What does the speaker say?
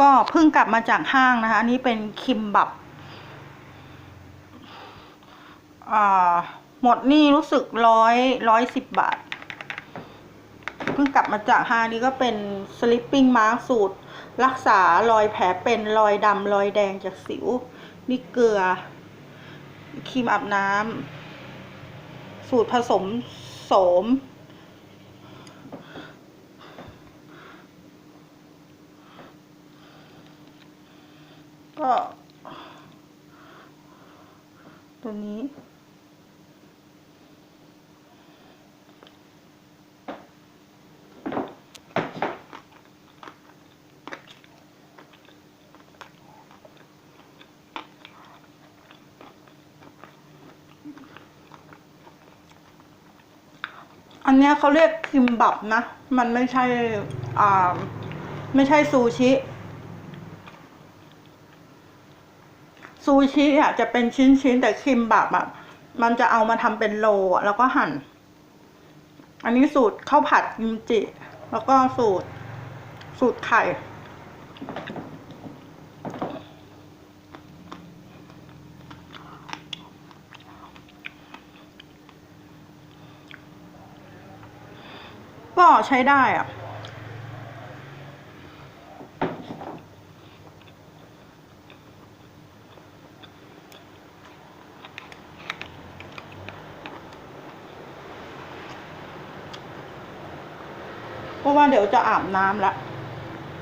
ก็เพิ่งกลับมาจากห้างนะคะ อันนี้เป็นคิมบับหมดนี่รู้สึกร้อยร้อยสิบบาท เพิ่งกลับมาจากห้างนี่ก็เป็นสลิปปิ้งมาร์สูตร รักษารอยแผลเป็นรอยดำรอยแดงจากสิว นี่เกลือครีมอาบน้ำสูตรผสมโสม ก็ ตัวนี้ อันเนี้ยเขาเรียกคิมบับนะ มันไม่ใช่ อ่า ไม่ใช่ซูชิ ซูชิอะจะเป็นชิ้นๆ แต่คิมบับอะมันจะเอามาทำเป็นโลอ่แล้วก็หั่น อันนี้สูตรข้าวผัดกิมจิ แล้วก็สูตร สูตรไข่ก็ใช้ได้อะ เพราะว่าเดี๋ยวจะอาบน้ำละ